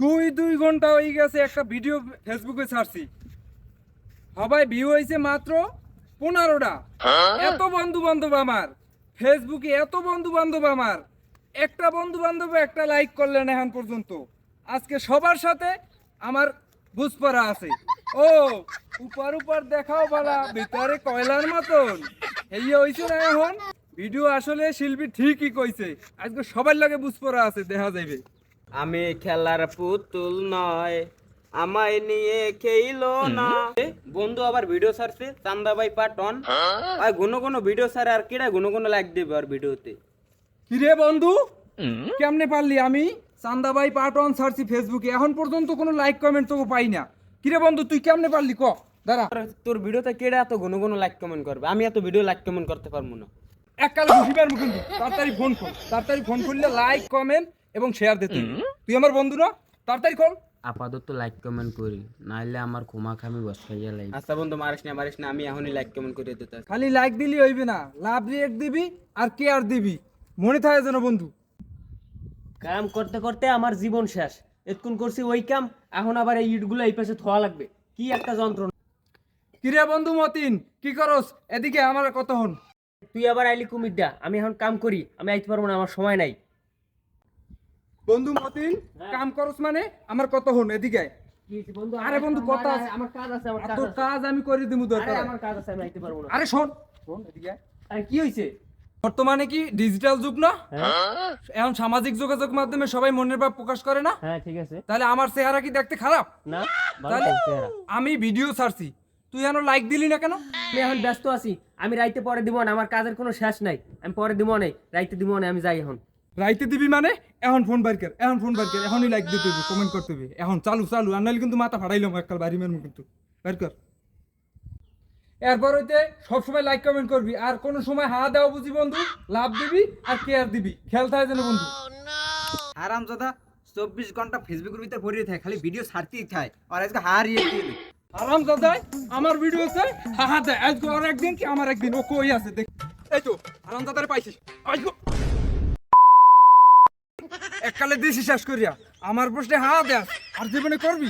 দুই দুই ঘণ্টা হয়ে গেছে, একটা ভিডিও ফেসবুকে ছাড়ছি। সবাই ভিউ হয়েছে মাত্র পনেরোটা। এত বন্ধু বান্ধব আমার ফেসবুকে এত বন্ধু বান্ধব আমার। একটা বন্ধু বান্ধব একটা লাইক করলেন এখন পর্যন্ত। আজকে সবার সাথে আমার বুঝপরা আছে। ও, উপর উপর দেখাও বালা ভিতরে কয়লার মতন। এই হইছে না এখন? ভিডিও আসলে শিল্পী ঠিকই কইছে। আজকে সবার লাগে বুঝপরা আছে দেখা যাইবে। আমি খেলার পুতুল নয় আমায় নিয়ে খেইলো না। বন্ধু আবার ভিডিও ছাড়ছে চান্দা ভাই পাটন আর গুনো ভিডিও ছাড়ে আর কিরা গুনো লাইক দেবে আর ভিডিওতে। কিরে বন্ধু? কেমনে পারলি আমি? চান্দাবাই পার্ট ওয়ান সার্চি ফেসবুকে এখন পর্যন্ত কোনো লাইক কমেন্ট তোকে পাই না। কিরে বন্ধু তুই কেমনে পারলি ক? দাঁড়া। তোর ভিডিওতে কেডা এত গুনো কোনো লাইক কমেন্ট করবে? আমি এত ভিডিও লাইক কমেন্ট করতে পারব না। এককাল ঘুষিবার মুখ কিন্তু তাড়াতাড়ি ফোন কর। তাড়াতাড়ি ফোন করলে লাইক কমেন্ট এবং শেয়ার দিতে তুই আমার বন্ধু না? তাড়াতাড়ি কর আপাতত লাইক কমেন্ট করি। নাইলে আমার ক্ষমা খামি বসাইয়া লাইক আচ্ছা বন্ধু মারিস না মারিস না আমি এখনই লাইক কমেন্ট করে দিতে খালি লাইক দিলি হইবে না। লাভ রিয়েক্ট দিবি আর কেয়ার দিবি। মনে থাকে যেন বন্ধু। কাম করতে করতে আমার জীবন শেষ। এতক্ষণ করছি ওই কাম এখন আবার এই ইটগুলো এই পাশে থোয়া লাগবে। কি একটা যন্ত্রণা। কিরে বন্ধু মতিন কি করস? এদিকে আমার কত হন তুই আবার আইলি কুমির দা আমি এখন কাম করি আমি আইতে পারব না আমার সময় নাই। বন্ধু মতিন কাম করস মানে? আমার কত হন এদিকে আয়। আরে বন্ধু, কথা আছে। আমার কাজ আছে আমার আর কাজ তোর আছে। কাজ আমি করে দিব আরে দরকার আমার কাজ আছে আমি আইতে পারব না। আরে শোন। শোন এদিকে আয়। আরে কি হইছে বর্তমানে কি ডিজিটাল যুগ না? হ্যাঁ। এখন সামাজিক যোগাযোগ মাধ্যমে সবাই মনের ভাব প্রকাশ করে না? হ্যাঁ ঠিক আছে। তাহলে আমার চেহারা কি দেখতে খারাপ? না ভালো তাহলে। আমি ভিডিও ছাড়ছি। তুই এখন লাইক দিলি না কেন? আমি এখন ব্যস্ত আছি। আমি রাইতে পরে দিব না আমার কাজের কোনো শেষ নাই। আমি পরে দিব না রাইতে দিব না আমি যাই এখন। রাইতে দিবি মানে? এখন ফোন বার কর এখন ফোন বার কর এখনই লাইক দিতে হবে কমেন্ট করতে হবে এখন চালু চালু আর নাহলে কিন্তু মাথা ফাটাইলাম এককাল বাড়ি মারবো কিন্তু। বার কর। এরপর হইতে সবসময় লাইক কমেন্ট করবি আর কোনো সময় হা দেওয়া বুঝি বন্ধু? লাভ দিবি আর কেয়ার দিবি। খেয়াল থাকে যেন বন্ধু। আরাম দাদা চব্বিশ ঘণ্টা ফেসবুকের ভিতরে পড়ে থাকে খালি ভিডিও ছাড়তেই থাকে আর আজকে হারিয়ে দিয়ে আরাম দাদাই আমার ভিডিও আছে হা হা দেয় আজকে ওর একদিন কি আমার একদিন? ও কই আছে? দেখ। এই তো আরামদাতারে পাইছি আজকে এককালে দিছি শেষ করিয়া। আমার প্রশ্নে হা দেয় আর জীবনে করবি?